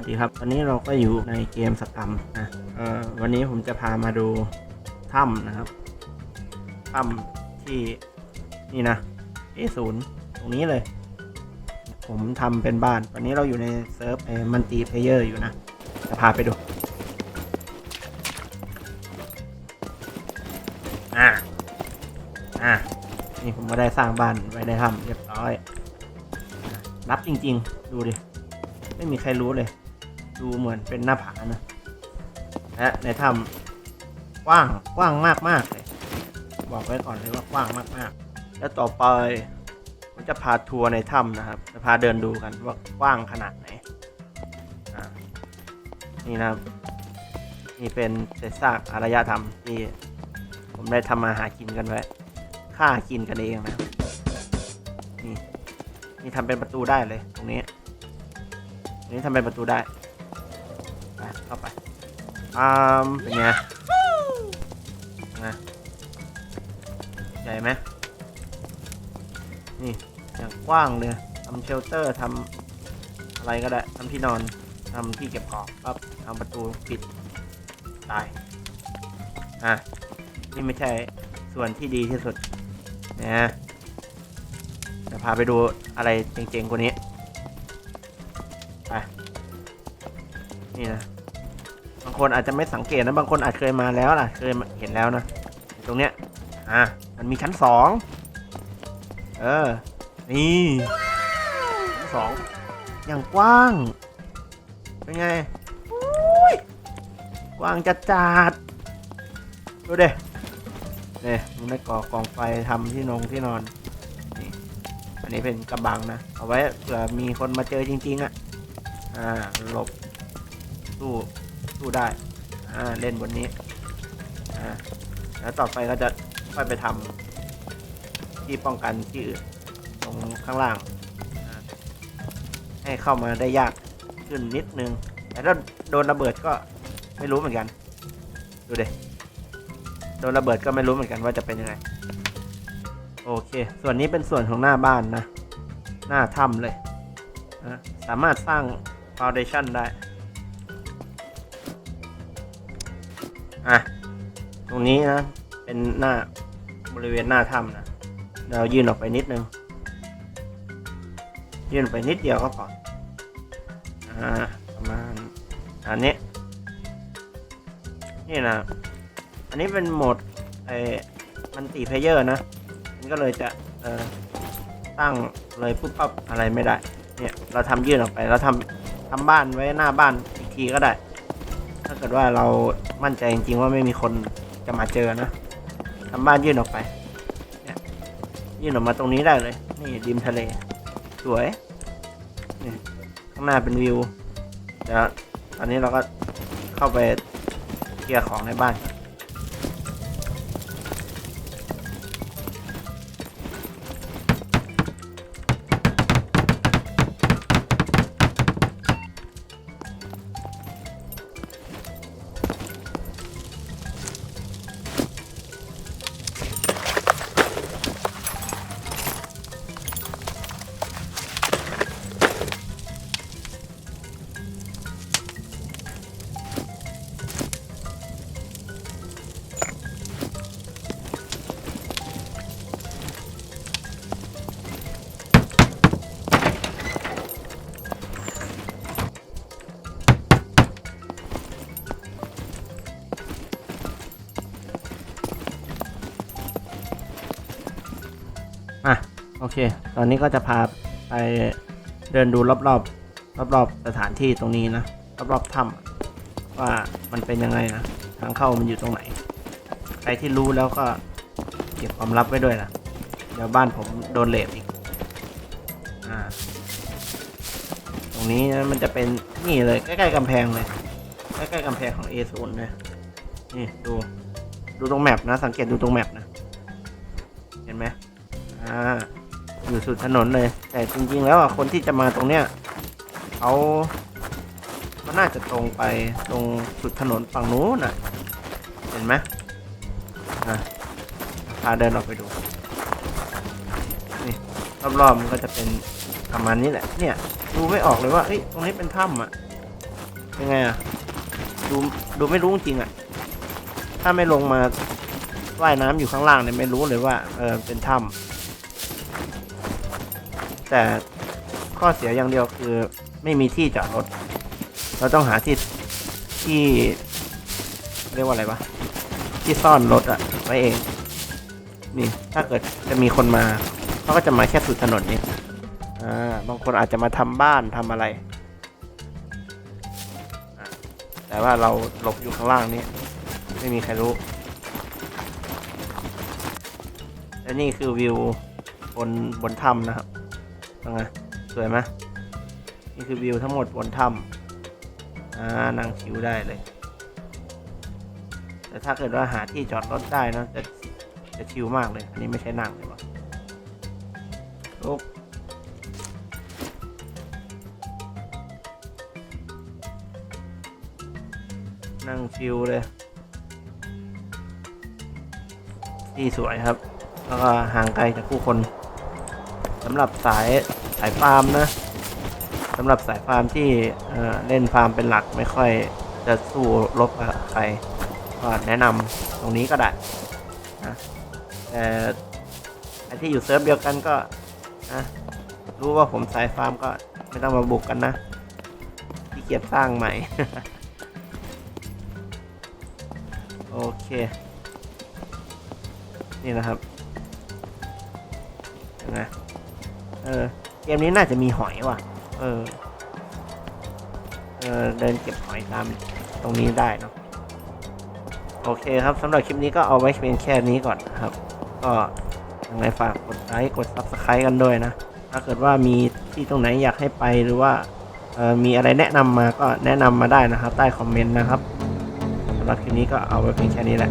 วัสดีครับ วันนี้เราก็อยู่ในเกมสกรรมนะวันนี้ผมจะพามาดูถ้ำนะครับถ้ำที่นี่นะ A0 ตรงนี้เลย ผมทำเป็นบ้าน ตอนนี้เราอยู่ในเซิร์ฟมันตีเพเยอร์อยู่นะ จะพาไปดูอ่าอ่านี่ผมก็ได้สร้างบ้านไว้ในถ้ำเรียบร้อยรับจริง ๆ ดูดิ ไม่มีใครรู้เลย ดูเหมือนเป็นหน้าผานะและในถ้ำกว้างกว้างมากมากเลย บอกไว้ก่อนเลยว่ากว้างมากมากๆแล้วต่อไปผมจะพาทัวร์ในถ้ำนะครับ จะพาเดินดูกันว่ากว้างขนาดไหนนี่นะครับนี่เป็นเศษซากอารยธรรมที่ผมได้ทำมาหากินกันไว้ฆ่ากินกันเองนะนี่นี่ทำเป็นประตูได้เลยตรงนี้อันนี้ทำเป็นประตูได้ เข้าไปอ่ามเป็นไงนะใหญ่ไหมนี่อย่างกว้างเลยทำเชลเตอร์ทำอะไรก็ได้ทำที่นอนทำที่เก็บของปั๊บทำประตูปิดตายอะนี่ไม่ใช่ส่วนที่ดีที่สุดนะจะพาไปดูอะไรเจ๋งๆกว่านี้ไปนี่นะ บางคนอาจจะไม่สังเกตนะบางคนอาจเคยมาแล้วล่ะเคยเห็นแล้วนะตรงเนี้ยอะมันมีชั้นสองเออนี่ชั้นสองอย่างกว้างเป็นไงกว้างจัดจัดดูเด้เนี่ยมันได้ก่อกองไฟทำที่นงที่นอนนี่อันนี้เป็นกระบังนะ เอาไว้เผื่อมีคนมาเจอจริง ๆอะ่ะ อ่าหลบสู้ สู้ได้ อ่า เล่นบนนี้ อ่า แล้วต่อไปก็จะค่อยไปทำที่ป้องกันที่อื่นตรงข้างล่าง ให้เข้ามาได้ยากขึ้นนิดนึง แต่ถ้าโดนระเบิดก็ไม่รู้เหมือนกัน ดูเดโดนระเบิดก็ไม่รู้เหมือนกันว่าจะเป็นยังไง โอเค ส่วนนี้เป็นส่วนของหน้าบ้านนะ หน้าถ้ำเลยนะสามารถสร้างฟ u n เดชั o นได้ อะ ตรงนี้นะ เป็นหน้าบริเวณหน้าถ้ำนะ เรายื่นออกไปนิดนึง ยื่นไปนิดเดียวก็พอ อ่า ประมาณ อันนี้ นี่นะ อันนี้เป็นโหมดไอ้มันตีเพเยอร์นะ มันก็เลยจะ เออตั้งเลยปุ๊บปั๊บอะไรไม่ได้ เนี่ย เราทำยื่นออกไป เราทำทำบ้านไว้หน้าบ้านอีกทีก็ได้ ถ้าเกิดว่าเรามั่นใจจริงๆว่าไม่มีคนจะมาเจอนะทำบ้านยื่นออกไปยยื่นออกมาตรงนี้ได้เลย นี่ริมทะเล สวยนี่ข้างหน้าเป็นวิวเดี๋ยวตอนนี้เราก็เข้าไปเคลียร์ของในบ้าน อะโอเค ตอนนี้ก็จะพาไปเดินดูรอบๆรอบๆสถานที่ตรงนี้นะรอบๆถ้ำว่ามันเป็นยังไงนะทางเข้ามันอยู่ตรงไหน ใครที่รู้แล้วก็เก็บความลับไว้ด้วยนะเดี๋ยวบ้านผมโดนเลทอีกอ่าตรงนี้นะมันจะเป็นนี่เลยใกล้ๆกำแพงเลยใกล้ๆกำแพงของ A0 นะนี่ดูดูตรงแมปนะ สังเกตดูตรงแมปนะ เห็นไหม อ่าอยู่สุดถนนเลย แต่จริง ๆ แล้วอะคนที่จะมาตรงเนี้ยเขาก็น่าจะตรงไปตรงสุดถนนฝั่งนู้นน่ะ เห็นไหมอะพาเดินออกไปดู นี่รอบๆมันก็จะเป็นประมาณนี้แหละ เนี่ย ดูไม่ออกเลยว่าเอ้ยตรงนี้เป็นถ้ำอะยังไงอะดูดูไม่รู้จริงอะ ถ้าไม่ลงมาว่ายน้ำอยู่ข้างล่างเนี่ยไม่รู้เลยว่าเออเป็นถ้ำ แต่ข้อเสียอย่างเดียวคือไม่มีที่จอดรถ เราต้องหาที่ที่เรียกว่าอะไรวะที่ซ่อนรถอะไว้เอง นี่ถ้าเกิดจะมีคนมาเขาก็จะมาแค่สุดถนนนี้อ่าบางคนอาจจะมาทำบ้านทำอะไร แต่ว่าเราหลบอยู่ข้างล่างนี้ไม่มีใครรู้และนี่คือวิวบนบนถ้ำนะครับ ยังไงสวยไหมนี่คือวิวทั้งหมดบนถ้ำอ่านั่งชิวได้เลย แต่ถ้าเกิดว่าหาที่จอดรถได้นะจะจะชิวมากเลย อันนี้ไม่ใช่นั่งเลยวะลุกนั่งชิวเลยที่สวยครับ แล้วก็ห่างไกลจากผู้คนสำหรับสาย สายฟาร์มนะสำหรับสายฟาร์มที่เล่นฟาร์มเป็นหลักไม่ค่อยจะสู้รบกับใครก็แนะนำตรงนี้ก็ได้นะแต่ไอที่อยู่เซิร์ฟเดียวกันก็นะรู้ว่าผมสายฟาร์มก็ไม่ต้องมาบุกกันนะที่เกียจสร้างใหม่ โอเค นี่นะครับยังไงเออ กมนี้น่าจะมีหอยว่ะ เออ เออ เดินเก็บหอยตามตรงนี้ได้เนาะ โอเคครับสำหรับคลิปนี้ก็เอาไว้เพียงแค่นี้ก่อนนะครับ ก็ยังไงฝากกดไลค์ กด Subscribe กันด้วยนะ ถ้าเกิดว่ามีที่ตรงไหนอยากให้ไปหรือว่าออมีอะไรแนะนำมาก็แนะนำมาได้นะครับ ใต้คอมเมนต์นะครับสำหรับคลิปนี้ก็เอาไว้เพียงแค่นี้แหละ